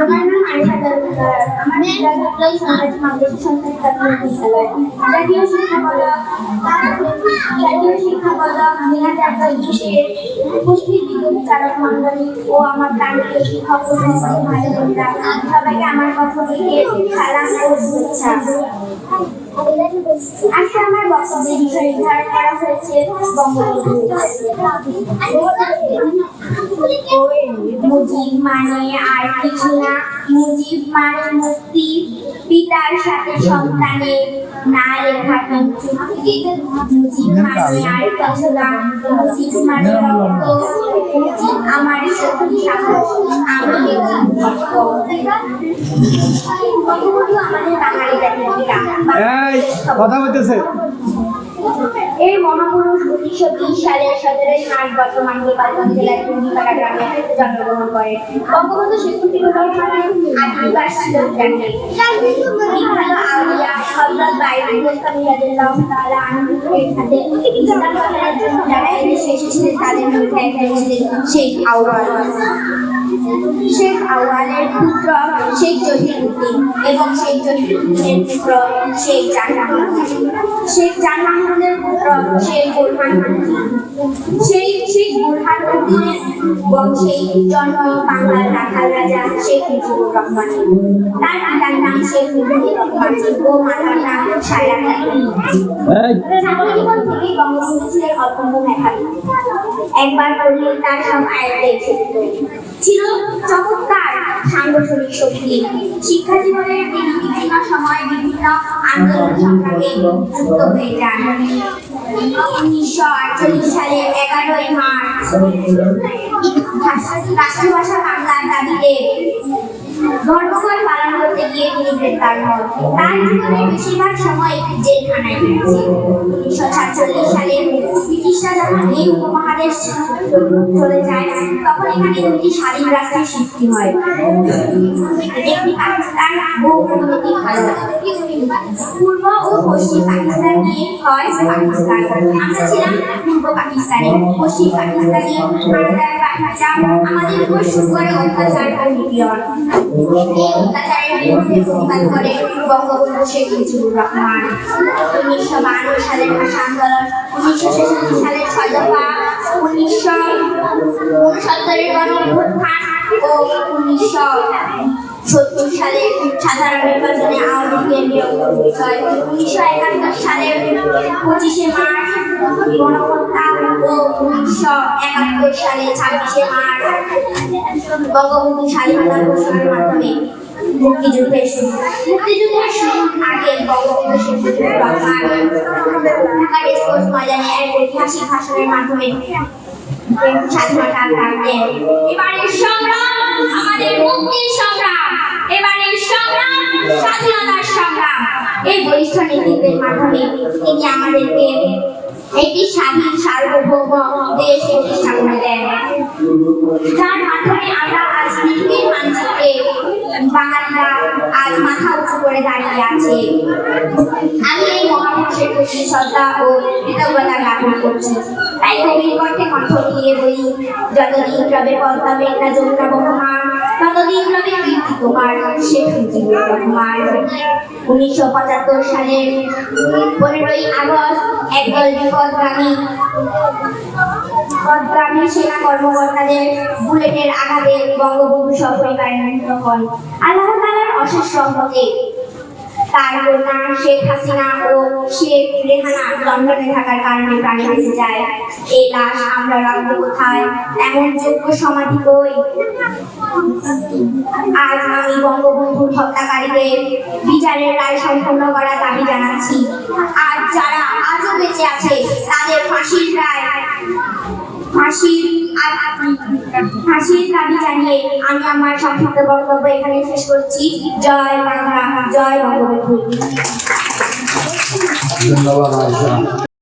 আমার নাম আরিফা তালুকদার আমার সবাইকে আমার পক্ষ থেকে সালাম ও শুভেচ্ছা আজকে আমার বক্তব্যের বিষয় নির্ধারণ করা হয়েছে বঙ্গবন্ধু মুজিব মানে আর কিছু না মুজিব মানে মুক্তি পিতার সাথে সন্তানের না লেখা কিন্তু মুজিব মানে আর কিছু না মুজিব মানে রক্ত মুজিব আমার শক্তি সাহস আমি বঙ্গবন্ধু আমাদের বাঙালি জাতির পিতা। এই কথা বলতেছে। এই মহাপুরুষ উনিশশো বিশ সতেরোই মার্চ বর্তমান গোপালগঞ্জ জেলার টুঙ্গিপাড়া গ্রামে জন্মগ্রহণ করেন বঙ্গবন্ধু শেখ মুজিবুর শেখ আউয়াল। শেখ আউয়ালের পুত্র শেখ জহিরুদ্দিন এবং শেখ জহিরুদ্দিনের পুত্র মাহমুদ শেখ জান মাহমুদের পুত্র শেখ বুরহান সেই শেখ বুরহান উদ্দিনের বংশে জন্ম বাংলার রাখাল রাজা শেখ মুজিবুর রহমান। তার পিতার নাম শেখ মুজিবুর রহমান ও মাতার নাম সায়রা খাতুন। থেকেই বঙ্গবন্ধু ছিলেন অত্যন্ত মেধাবী। একবার পড়লে তার সব আয়ত্তে এসে ছিল চমৎকার সাংগঠনিক শক্তি। শিক্ষা জীবনের বিভিন্ন সময় বিভিন্ন আন্দোলন সংগ্রামে যুক্ত হয়ে যান। উনিশশো আটচল্লিশ সালে এগারোই মার্চ রাষ্ট্রভাষা বাংলার দাবিতে ধর্মঘট পালন করতে গিয়ে তিনি গ্রেপ্তার হন। তার জীবনের বেশিরভাগ সময় জেলখানায় কেটেছে উনিশশো সাতচল্লিশ সালে ব্রিটিশরা যখন এই উপমহাদেশ চলে যায়, তখন এখানে দুটি স্বাধীন রাষ্ট্রের সৃষ্টি হয়। একটি পাকিস্তান ও পূর্ব ও পশ্চিম পাকিস্তান নিয়ে হয় পাকিস্তান। আমরা ছিলাম পূর্ব পাকিস্তানে। পশ্চিম পাকিস্তানে ভারতের বাহিনীরা আমাদের উপর উনিশশো বান্ন সালের ভাষা আন্দোলন, উনিশশো উনিশশো উনসত্তরের ও উনিশশো সত্তর সালে সাধারণ নির্বাচনে উনিশশো একাত্তর সালের পঁচিশে মার্চ সালে ছাব্বিশে মার্চ বঙ্গবন্ধু স্বাধীনতা ঘোষণার মাধ্যমে মুক্তিযুদ্ধের শুরু। মুক্তিযুদ্ধের শুরুর আগে ঐতিহাসিক ভাষণের মাধ্যমে স্বাধীনতা লাভ এবারের সংগ্রাম আমাদের মুক্তির সংগ্রাম এবারের সংগ্রাম, স্বাধীনতার সংগ্রাম। এই বলিষ্ঠ নেতৃত্বের মাধ্যমে তিনি আমাদেরকে একটি স্বাধীন, সার্বভৌম দেশ প্রতিষ্ঠা করে দেন। যার মাধ্যমে আমরা আজ পৃথিবীর মানচিত্রে বাঙালিরা আজ মাথা উঁচু করে দাঁড়িয়ে আছে। আমি এই মহাপুরুষের প্রতি শ্রদ্ধা ও কৃতজ্ঞতা জ্ঞাপন করছি। তাই কবির কণ্ঠে কণ্ঠ দিয়ে বলি, যতদিন রবে পদ্মা মেঘনা যমুনা বহমা ততদিন তোমার শেখ মুজিবুর রহমান উনিশশো পঁচাত্তর সালের পনেরোই আগস্ট একদল বিপদগামী পদগ্রামী সেনা কর্মকর্তাদের বুলেটের আঘাতে বঙ্গবন্ধু সপরিবার নিহত হন আল্লাহ অশেষ রহমতে তার কন্যা শেখ হাসিনা ও শেখ রেহানা লন্ডনে থাকার কারণে প্রাণে বেঁচে যায়। এই লাশ আমরা রাখব কোথায়? এমন যোগ্য সমাধি কই? আজ আমি বঙ্গবন্ধুর হত্যাকারীদের বিচারের রায় সম্পন্ন করার দাবি জানাচ্ছি। আর যারা আজও বেঁচে আছে, তাদের ফাঁসির রায় ফাঁসির ফাঁসির দাবি জানিয়ে আমি আমার সংক্ষিপ্ত বক্তব্য এখানে শেষ করছি। জয় বাংলা, জয় বঙ্গবন্ধু। ধন্যবাদ